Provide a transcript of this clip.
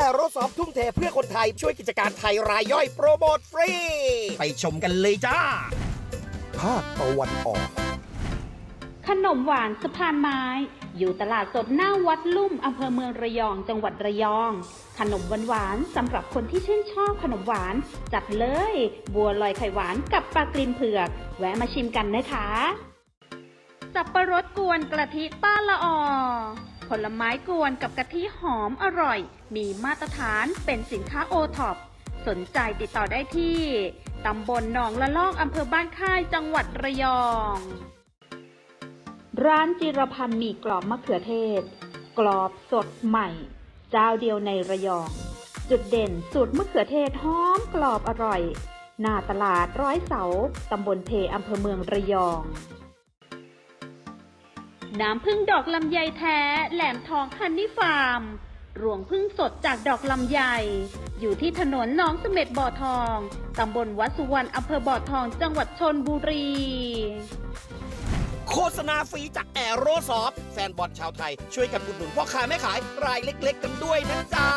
แอโรซอฟทุ่มเทเพื่อคนไทยช่วยกิจการไทยรายย่อยโปรโมทฟรี ไปชมกันเลยจ้า ภาคตะวันออก ขนมหวานสะพานไม้ อยู่ตลาดสดหน้าวัดลุ่มอำเภอเมืองระยอง จังหวัดระยอง ขนมหวานๆสำหรับคนที่ชื่นชอบขนมหวาน จัดเลย บัวลอยไข่หวานกับปลากริมเผือก แวะมาชิมกันนะคะ สับปะรดกวนกะทิป้าละออ ผลไม้กวนกับกะทิหอมอร่อย มีมาตรฐานเป็นสินค้าโอท็อปสนใจติดต่อได้ที่ ตำบลหนองละลอกอำเภอบ้านค่ายจังหวัดระยอง ร้านจิรพันธ์หมีกรอบมะเขือเทศ กรอบสดใหม่ เจ้าเดียวในระยอง จุดเด่นสูตรมะเขือเทศหอมกรอบอร่อย หน้าตลาดร้อยเสา ตำบลเพอำเภอเมืองระยอง น้ำพึ่งดอกลำไยแท้ แหลมทองฮันนี่ฟาร์ม รวงพึ่งสดจากดอกลำไย อยู่ที่ถนนน้องเสม็ดบ่อทอง ตำบลวัดสุวรรณอำเภอบ่อทองจังหวัดชนบุรี โฆษณาฟรีจากแอโรซอฟแฟนบอลชาวไทย ช่วยกันอุดหนุนพ่อค้าแม่ขายรายเล็ก ๆ กันด้วยนะจ๊ะ